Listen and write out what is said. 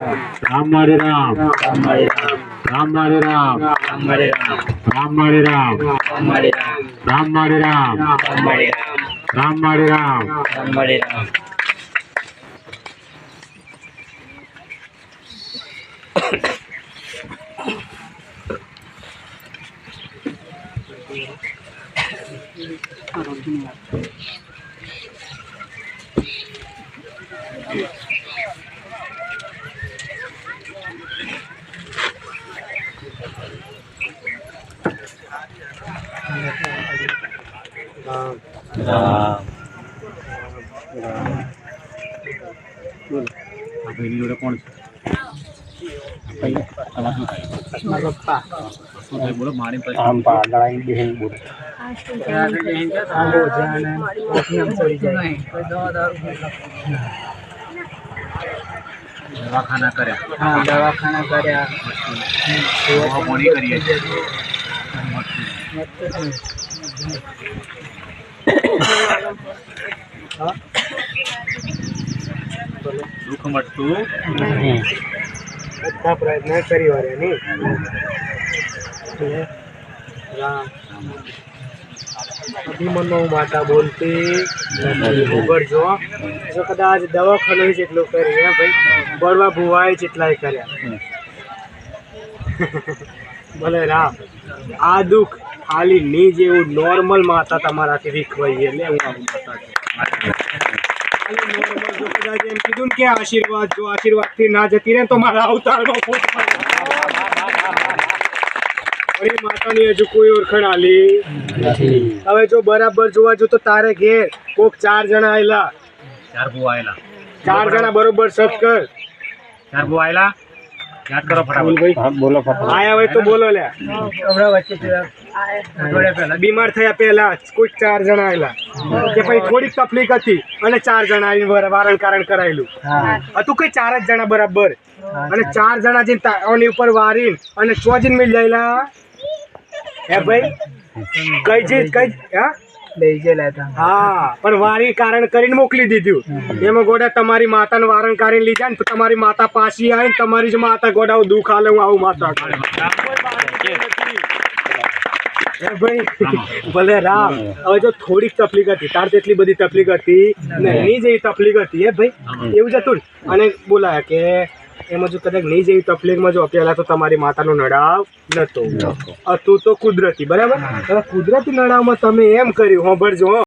રામ મારી રામ રામ મારી રામ રામ મારી રામ રામ મારી રામ રામ મારી રામ રામ મારી રામ રામ મારી રામ રામ મારી રામ રામ મારી રામ રામ મારી રામ राम राम આપણી જોડે કોણ છે બોલો મારી દવાખાના કર્યા હા દવાખાના કર્યા કરીએ છીએ બધા પ્રયત્ન કરી વાળે ની રામ. અભિમન્યુ માતા બોલતી ઉગડજો જો. કદાચ દવાખાનું જેટલું કરી, હે ભાઈ? બળવા ભુવાએ જેટલાય કર્યા. ભલે રામ. આ દુઃખ ખાલી ની જેવું નોર્મલ માતા તમારાથી વીખવાઈ એટલે હું આવું માતા છું કદાચ એમ કીધું ને કે આશીર્વાદ જો આશીર્વાદથી ના જતી રહે ને તો મારા અવતારમાં ફૂટ અરે માતાની હજુ કોઈ ઓળખણ આલી હવે જો બરાબર જોવા જો તો તારે ઘેર કોક ચાર જણા આયેલા. ચાર બહુ આયેલા. ચાર જણા બરોબર સત્કર. કર ચાર બહુ આયેલા. યાદ કરો ફટાફટ. બોલો આયા હોય તો બોલો લે બીમાર થયા પહેલા કોઈ ચાર જણા આવેલા. કે પછી થોડીક તકલીફ હતી અને ચાર જણા આવીને વારણ કારણ કરાયેલું. હતું કઈ ચાર જ જણા બરાબર. અને ચાર જણા જઈને ઓની ઉપર વારીને અને ચોજીને મિલ જાયેલા હે ભાઈ? કઈ જે કઈ હા? હા પણ વારી કારણ કરીને મોકલી દીધું. એમાં ગોડા તમારી માતાને વારણ કરીને લીધા ને તો તમારી માતા પાછી આવી તમારી જ માતા ગોડા દુખ આલે હું આવું માતા ભાઈ ભલે રામ હવે જો થોડીક તકલીફ હતી તાર તેટલી બધી તકલીફ હતી ને નહીં જેવી તકલીફ હતી એ ભાઈ એવું જ હતું ને. અને બોલાયા કે એમાં જો કદાચ નહીં જેવી તકલીફમાં જો પેલા તો તમારી માતાનો નડાવ નતો. હતું તો કુદરતી બરાબર? કુદરતી નડાવમાં તમે એમ કર્યું હોંભળજો